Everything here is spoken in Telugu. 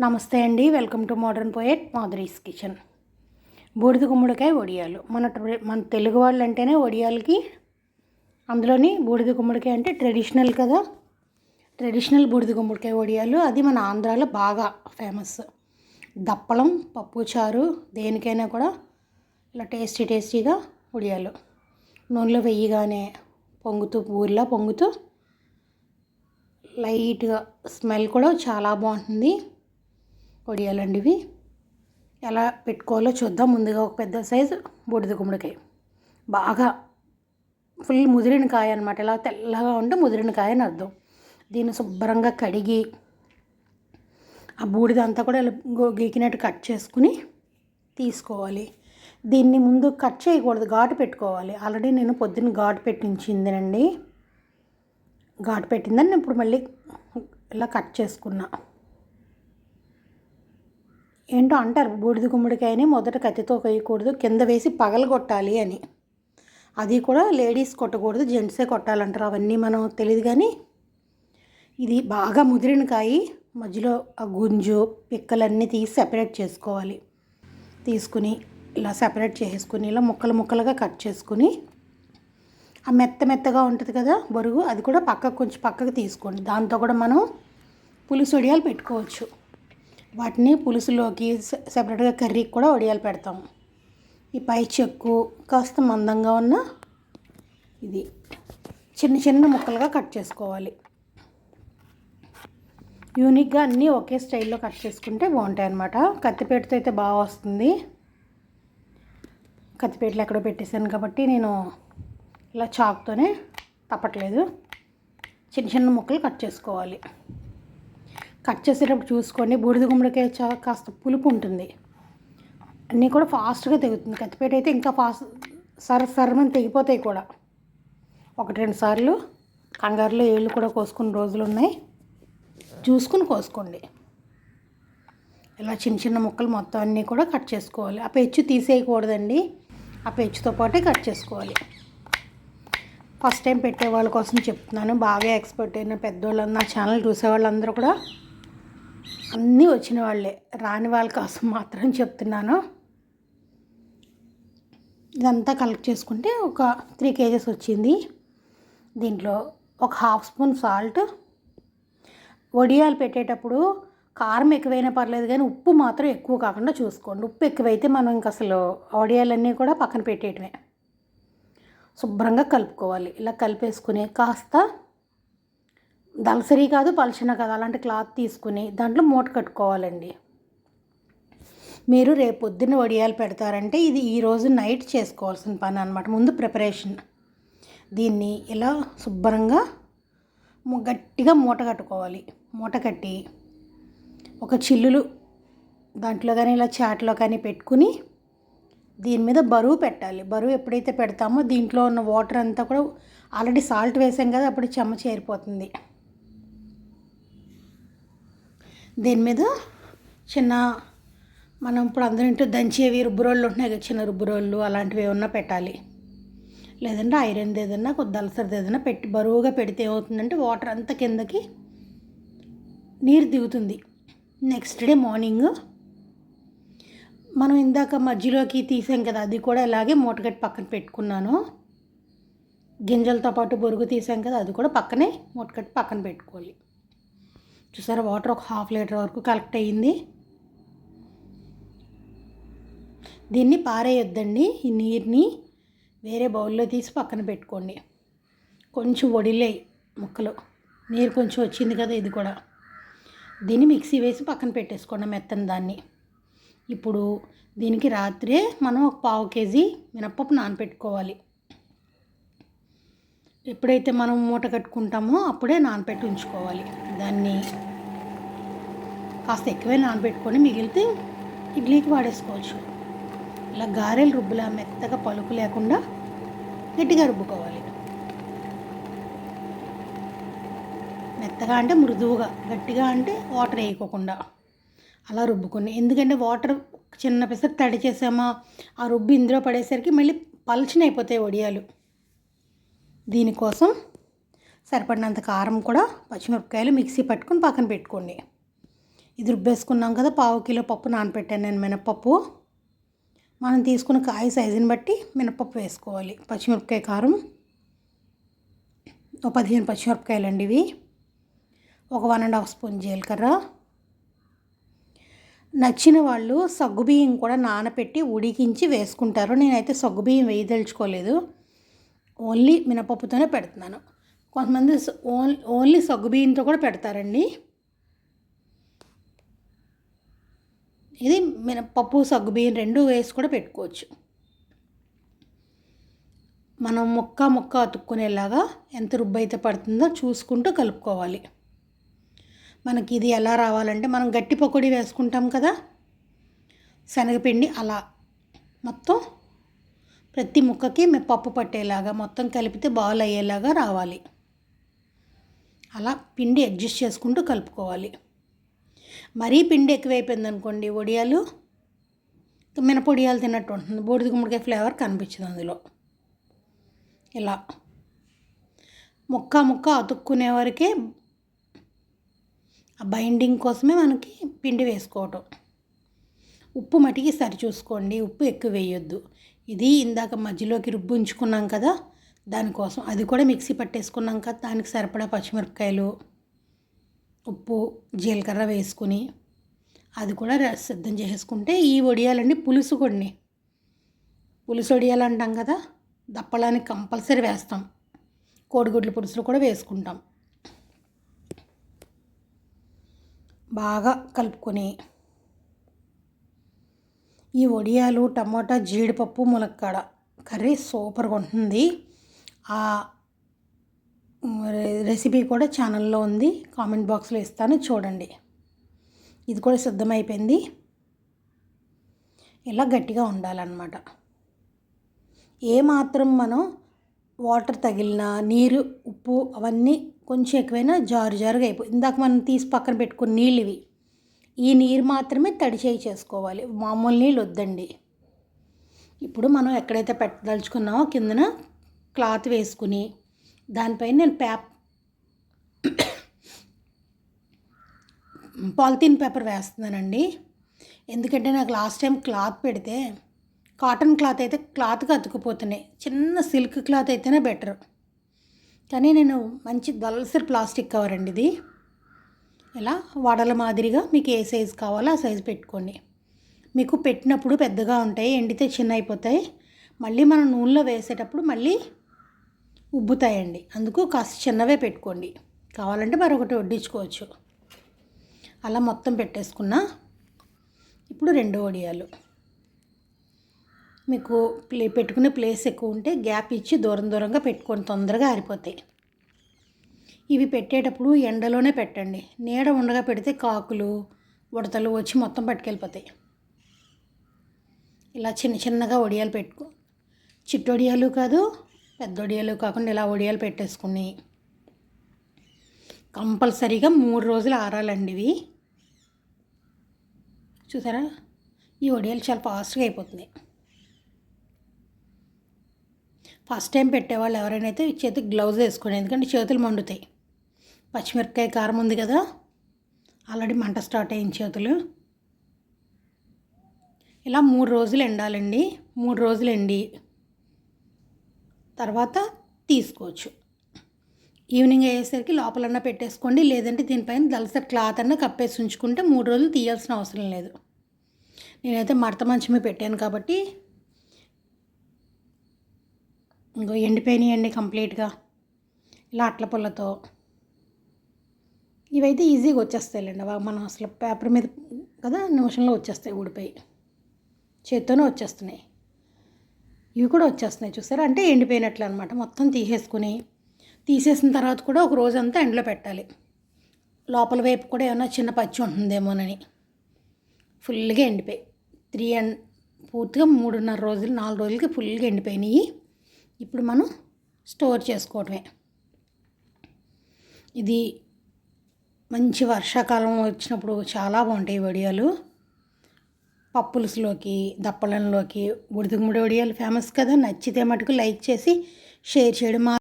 నమస్తే అండి. Welcome to modern poet Madhuri's kitchen. బూడిద గుమ్మడికాయ ఒడియాలు. మన మన తెలుగు వాళ్ళు అంటేనే ఒడియాలకి అందులోని బూడిద గుమ్మడికాయ అంటే ట్రెడిషనల్ కదా. ట్రెడిషనల్ బూడిద గుమ్మడికాయ ఒడియాలు. అది మన ఆంధ్రాలో బాగా ఫేమస్. దప్పలం పప్పు చారు దేనికైనా కూడా ఇలా టేస్టీ టేస్టీగా వడియాలు నూనెలో వెయ్యగానే పొంగుతూ ఊరిలా పొంగుతూ లైట్గా స్మెల్ కూడా చాలా బాగుంటుంది. వడియాలండి ఇవి ఎలా పెట్టుకోవాలో చూద్దాం. ముందుగా ఒక పెద్ద సైజు బూడిద గుమ్మడికాయ. బాగా ఫుల్ ముదిరిన కాయ అనమాట ఇలా తెల్లగా ఉంటే ముదిరిన కాయ అని అర్థం. దీన్ని శుభ్రంగా కడిగి ఆ బూడిద అంతా కూడా ఇలా గీకినట్టు కట్ చేసుకుని తీసుకోవాలి. దీన్ని ముందు కట్ చేయకూడదు. ఘాటు పెట్టుకోవాలి. ఆల్రెడీ నేను పొద్దున్న ఘాటు పెట్టించిందేనండి. ఘాటు పెట్టిందని ఇప్పుడు మళ్ళీ ఇలా కట్ చేసుకున్నా. ఏంటో అంటారు బూడిద గుమ్మడికాయని మొదట కత్తితో కొయ్యకూడదు కింద వేసి పగలగొట్టాలి అని. అది కూడా లేడీస్ కొట్టకూడదు జెంట్సే కొట్టాలంటారు అవన్నీ మనం తెలియదు కానీ. ఇది బాగా ముదిరిన కాయి మధ్యలో ఆ గుంజు పిక్కలన్నీ తీసి సెపరేట్ చేసుకోవాలి. తీసుకుని ఇలా సెపరేట్ చేసుకుని ఇలా ముక్కలు ముక్కలుగా కట్ చేసుకుని ఆ మెత్త మెత్తగా ఉంటుంది కదా బరుగు అది కూడా పక్కకు కొంచెం పక్కకు తీసుకోండి. దాంతో కూడా మనం పులుసు వడియాలు పెట్టుకోవచ్చు. వాటిని పులుసులోకి సపరేట్గా సెపరేట్గా కర్రీకి కూడా వడియాలు పెడతాం. ఈ పై చెక్కు కాస్త మందంగా ఉన్న ఇది. చిన్న చిన్న ముక్కలుగా కట్ చేసుకోవాలి. యూనిక్గా అన్నీ ఒకే స్టైల్లో కట్ చేసుకుంటే బాగుంటాయి అన్నమాట. కత్తిపేటతో అయితే బాగా వస్తుంది. కత్తిపేటలు ఎక్కడో పెట్టేశాను కాబట్టి నేను ఇలా చాక్తోనే తప్పట్లేదు. చిన్న చిన్న ముక్కలు కట్ చేసుకోవాలి. కట్ చేసేటప్పుడు చూసుకోండి. బూడిద గుమ్మడికాయ చాలా కాస్త పులుపు ఉంటుంది. అన్నీ కూడా ఫాస్ట్గా తెగుతుంది. కత్తిపేట అయితే ఇంకా ఫాస్ట్ సర సరమని తెగిపోతాయి కూడా. ఒకటి రెండు సార్లు కంగారులో ఏళ్ళు కూడా కోసుకున్న రోజులు ఉన్నాయి. చూసుకుని కోసుకోండి. ఇలా చిన్న చిన్న ముక్కలు మొత్తం అన్నీ కూడా కట్ చేసుకోవాలి. ఆ పెచ్చు తీసేయకూడదండి. ఆ పెచ్చుతో పాటే కట్ చేసుకోవాలి. ఫస్ట్ టైం పెట్టే వాళ్ళ కోసం చెప్తున్నాను. బాగా ఎక్స్పర్ట్ అయిన పెద్దవాళ్ళు నా ఛానల్ చూసేవాళ్ళందరూ కూడా అన్నీ వచ్చిన వాళ్ళే. రాని వాళ్ళ కోసం మాత్రం చెప్తున్నాను. ఇదంతా కలెక్ట్ చేసుకుంటే ఒక త్రీ కేజెస్ వచ్చింది. దీంట్లో ఒక హాఫ్ స్పూన్ సాల్ట్ వడియాలు పెట్టేటప్పుడు కారం ఎక్కువైనా పర్లేదు కానీ ఉప్పు మాత్రం ఎక్కువ కాకుండా చూసుకోండి. ఉప్పు ఎక్కువైతే మనం ఇంక అసలు వడియాలన్నీ కూడా పక్కన పెట్టేయటమే. శుభ్రంగా కలుపుకోవాలి. ఇలా కలిపేసుకుని కాస్త దలసరి కాదు పలచన కాదు. అలాంటి క్లాత్ తీసుకుని దాంట్లో మూట కట్టుకోవాలండి. మీరు రేపు పొద్దున్న వడియాలు పెడతారంటే ఇది ఈరోజు నైట్ చేసుకోవాల్సిన పని అనమాట ముందు ప్రిపరేషన్. దీన్ని ఇలా శుభ్రంగా గట్టిగా మూట కట్టుకోవాలి. మూట కట్టి ఒక చిల్లులు దాంట్లో కానీ ఇలా చాట్లో కానీ పెట్టుకుని దీని మీద బరువు పెట్టాలి. బరువు ఎప్పుడైతే పెడతామో దీంట్లో ఉన్న వాటర్ అంతా కూడా ఆల్రెడీ సాల్ట్ వేసాం కదా అప్పుడు చెమ్మ చేరిపోతుంది దీని మీద చిన్న మనం ఇప్పుడు అందరింటూ దంచేవి రుబ్బురోళ్ళు ఉంటున్నాయి కదా చిన్న రుబ్బురోళ్ళు అలాంటివి ఏమన్నా పెట్టాలి. లేదంటే ఐరన్ది ఏదన్నా కొద్ది దలసరిది ఏదైనా పెట్టి బరువుగా పెడితే ఏమవుతుందంటే వాటర్ అంతా కిందకి నీరు దిగుతుంది. నెక్స్ట్ డే మార్నింగ్ మనం ఇందాక మధ్యలోకి తీసాం కదా అది కూడా ఇలాగే మూటగట్టి పక్కన పెట్టుకున్నాను. గింజలతో పాటు బొరుగు తీసాం కదా అది కూడా పక్కనే మూటగట్టి పక్కన పెట్టుకోవాలి. చూసారా? వాటర్ ఒక హాఫ్ లీటర్ వరకు కలెక్ట్ అయ్యింది. దీన్ని పారేయొద్దండి ఈ నీరుని వేరే బౌల్లో తీసి పక్కన పెట్టుకోండి. కొంచెం వడిలే ముక్కలు. నీరు కొంచెం వచ్చింది కదా ఇది కూడా. దీన్ని మిక్సీ వేసి పక్కన పెట్టేసుకోండి మెత్తని దాన్ని. ఇప్పుడు దీనికి రాత్రే మనం ఒక పావు కేజీ మినప్పప్పు నానపెట్టుకోవాలి. ఎప్పుడైతే మనం మూట కట్టుకుంటామో అప్పుడే నానపెట్టి ఉంచుకోవాలి దాన్ని కాస్త ఎక్కువే నానబెట్టుకొని మిగిలితే ఇడ్లీకి వాడేసుకోవచ్చు. ఇలా గారెలు రుబ్బులా మెత్తగా పలుకు లేకుండా గట్టిగా రుబ్బుకోవాలి. మెత్తగా అంటే మృదువుగా గట్టిగా అంటే వాటర్ వేయకోకుండా అలా రుబ్బుకొని. ఎందుకంటే వాటర్ చిన్న పిసర్ తడి చేసామా ఆ రుబ్బు ఇందులో పడేసరికి మళ్ళీ పలచనైపోతాయి అయిపోతాయి వడియాలు. దీనికోసం సరిపడినంత కారం కూడా పచ్చిమిరపకాయలు మిక్సీ పట్టుకొని పక్కన పెట్టుకోండి. ఇది రుబ్బేసుకున్నాం కదా పావు కిలో పప్పు నానపెట్టాను నేను మినపప్పు మనం తీసుకున్న కాయ సైజుని బట్టి మినపప్పు వేసుకోవాలి. పచ్చిమిరపకాయ కారం ఒక పదిహేను పచ్చిమిరపకాయలు అండి ఇవి. ఒక వన్ అండ్ హాఫ్ స్పూన్ జీలకర్ర. నచ్చిన వాళ్ళు సగ్గుబియ్యం కూడా నానపెట్టి ఉడికించి వేసుకుంటారు. నేనైతే సగ్గుబియ్యం వేయదలుచుకోలేదు. ఓన్లీ మినపప్పుతోనే పెడుతున్నాను. కొంతమంది ఓన్లీ ఓన్లీ సగ్గుబియ్యంతో కూడా పెడతారండి. ఇది మినపప్పు సగ్గుబియ్యం రెండు వేసి కూడా పెట్టుకోవచ్చు. మనం ముక్క ముక్క అతుక్కునేలాగా ఎంత రుబ్బు అయితే పడుతుందో చూసుకుంటూ కలుపుకోవాలి. మనకి ఇది ఎలా రావాలంటే మనం గట్టి పకోడీ వేసుకుంటాం కదా శనగపిండి అలా మొత్తం ప్రతి ముక్కకి పప్పు పట్టేలాగా మొత్తం కలిపితే బాల్ అయ్యేలాగా రావాలి. అలా పిండి అడ్జస్ట్ చేసుకుంటూ కలుపుకోవాలి. మరీ పిండి ఎక్కువైపోయింది అనుకోండి వడియాలు మినపొడియాలు తిన్నట్టు ఉంటుంది. బూడిద గుమ్మడికాయ ఫ్లేవర్ కనిపించింది అందులో. ఇలా. ముక్క ముక్క అతుక్కునే వరకే ఆ బైండింగ్ కోసమే మనకి పిండి వేసుకోవటం. ఉప్పు మటికి సరి చూసుకోండి ఉప్పు ఎక్కువ వేయొద్దు. ఇది ఇందాక మధ్యలోకి రుబ్బు ఉంచుకున్నాం కదా దానికోసం. అది కూడా మిక్సీ పట్టేసుకున్నాం కదా దానికి సరిపడా పచ్చిమిరపకాయలు ఉప్పు జీలకర్ర వేసుకుని అది కూడా సిద్ధం చేసుకుంటే ఈ వడియాలండి పులుసు కొన్ని. పులుసు వడియాలు అంటాం కదా దప్పలానికి కంపల్సరీ వేస్తాం. కోడిగుడ్ల పులుసులు కూడా వేసుకుంటాం. బాగా కలుపుకొని ఈ వడియాలు టమాటా జీడిపప్పు ములక్కాడ కర్రీ సూపర్గా ఉంటుంది. ఆ రెసిపీ కూడా ఛానల్లో ఉంది. కామెంట్ బాక్స్లో ఇస్తాను చూడండి. ఇది కూడా సిద్ధమైపోయింది. ఇలా గట్టిగా ఉండాలన్నమాట. ఏమాత్రం మనం వాటర్ తగిలిన నీరు ఉప్పు అవన్నీ కొంచెం ఎక్కువైనా జారు జారుగా అయిపోయి ఇందాక మనం తీసి పక్కన పెట్టుకున్న నీళ్ళు ఇవి ఈ నీరు మాత్రమే తడిచేయి చేసుకోవాలి. మామూలు నీళ్ళు వద్దండి. ఇప్పుడు మనం ఎక్కడైతే పెట్టదలుచుకున్నామో కిందన క్లాత్ వేసుకుని దానిపైన నేను పేప్ పాలిథీన్ పేపర్ వేస్తున్నానండి. ఎందుకంటే నాకు లాస్ట్ టైం క్లాత్ పెడితే కాటన్ క్లాత్ అయితే క్లాత్కి అతుకుపోతున్నాయి. చిన్న సిల్క్ క్లాత్ అయితేనే బెటర్. కానీ నేను మంచి దల్సర్ ప్లాస్టిక్ కవర్ అండి ఇది. ఇలా వడల మాదిరిగా మీకు ఏ సైజు కావాలో ఆ సైజు పెట్టుకోండి. మీకు పెట్టినప్పుడు పెద్దగా ఉంటాయి ఎండితే చిన్న అయిపోతాయి మళ్ళీ మనం నూనెలో వేసేటప్పుడు మళ్ళీ ఉబ్బుతాయండి. అందుకు కాస్త చిన్నవే పెట్టుకోండి. కావాలంటే మరొకటి వడ్డించుకోవచ్చు. అలా మొత్తం పెట్టేసుకున్నా ఇప్పుడు రెండు వడియాలు. మీకు ప్లే పెట్టుకునే ప్లేస్ ఎక్కువ ఉంటే గ్యాప్ ఇచ్చి దూరం దూరంగా పెట్టుకొని తొందరగా ఆరిపోతాయి. ఇవి పెట్టేటప్పుడు ఎండలోనే పెట్టండి. నీడ ఉండగా పెడితే కాకులు ఉడతలు వచ్చి మొత్తం పట్టుకెళ్ళిపోతాయి. ఇలా చిన్న చిన్నగా వడియాలు పెట్టుకో. చిట్టొడియాలు కాదు పెద్ద వడియాలు కాకుండా ఇలా వడియాలు పెట్టేసుకుని కంపల్సరీగా మూడు రోజులు ఆరాలండి ఇవి. చూసారా? ఈ వడియాలు చాలా ఫాస్ట్గా అయిపోతుంది ఫస్ట్ టైం పెట్టేవాళ్ళు ఎవరైనా అయితే చేతికి గ్లౌజ్ వేసుకోండి. ఎందుకంటే చేతులు మండుతాయి. పచ్చిమిరపకాయ కారం ఉంది కదా ఆల్రెడీ మంట స్టార్ట్ అయిన చేతులు. ఇలా మూడు రోజులు ఎండాలండి మూడు రోజులు ఎండి. తర్వాత తీసుకోవచ్చు. ఈవినింగ్ అయ్యేసరికి లోపలన్నా పెట్టేసుకోండి లేదంటే దీనిపైన దలసరి క్లాత్ అన్న కప్పేసి ఉంచుకుంటే మూడు రోజులు తీయాల్సిన అవసరం లేదు. నేనైతే మడత మంచమే పెట్టాను కాబట్టి ఇంకో ఎండిపోయినాయండి కంప్లీట్గా. ఇలా అట్ల పుల్లతో. ఇవైతే ఈజీగా వచ్చేస్తాయిలేండి. మనం అసలు పేపర్ మీద కదా నిమిషంలో వచ్చేస్తాయి ఊడిపోయి. చేత్తోనే వచ్చేస్తున్నాయి. ఇవి కూడా వచ్చేస్తున్నాయి చూసారా? అంటే ఎండిపోయినట్లు అనమాట మొత్తం తీసేసుకుని తీసేసిన తర్వాత కూడా ఒక రోజంతా ఎండలో పెట్టాలి. లోపల వైపు కూడా ఏమైనా చిన్న పచ్చి ఉంటుందేమోనని. ఫుల్గా ఎండిపోయి. త్రీ అండ్ పూర్తిగా మూడున్నర రోజులు నాలుగు రోజులకి ఫుల్గా ఎండిపోయినాయి. ఇప్పుడు మనం స్టోర్ చేసుకోవటమే. ఇది మంచి వర్షాకాలం వచ్చినప్పుడు చాలా బాగుంటాయి వడియాలు. పప్పులుసులోకి దప్పలంలోకి ఉడిదుగుముడి వడియాలు ఫేమస్ కదా. నచ్చితే మటుకు లైక్ చేసి షేర్ చేయడం